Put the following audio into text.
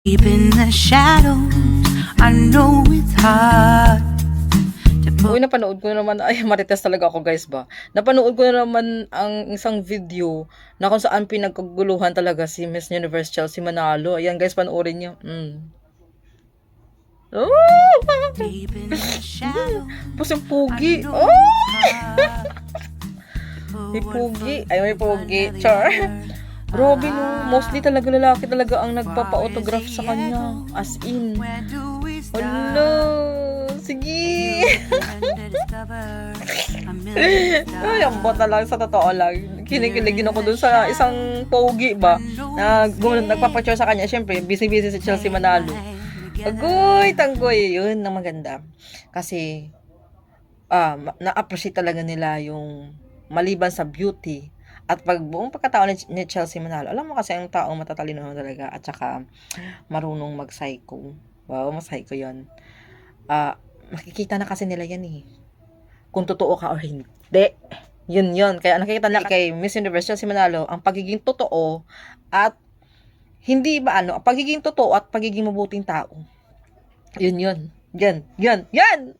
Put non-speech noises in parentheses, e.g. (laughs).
Deep in the shadows, I know it's hard to put Uy, napanood ko na naman, ay marites talaga ako guys ba. Napanood ko na naman ang isang video na kung saan pinagkaguluhan talaga si Miss Universe Chelsea Manalo. Ayan guys, panoorin niyo. Mm. Oh! Pusong pugi. Oh! (laughs) May pugi. Ay, may pugi. Char. Grabe no. Mostly talaga lalaki talaga ang nagpapa-autograph sa kanya. As in. Hello. Sige. (laughs) Ay, ang bota lang sa totoo lang. Kinikilig din ako dun sa isang pogi ba na nagpapacture sa kanya. Siyempre, busy-busy si Chelsea Manalo. Agoy, tanggoy. Yun ang maganda. Kasi, ah, na-appreciate talaga nila yung maliban sa beauty at pag buong pagkatao ni, ni Chelsea Manalo. Alam mo kasi ang taong matatalino talaga at saka marunong mag-psycho. Wow, mas-psycho yun. Ah, makikita na kasi nila yan eh. Kung totoo ka or hindi. Yun yun. Kaya nakikita na kay Miss Universe Chelsea Manalo ang pagiging totoo at hindi ba ano, pagiging totoo at pagiging mabuting tao. Yun yun. Yan, yan, yan!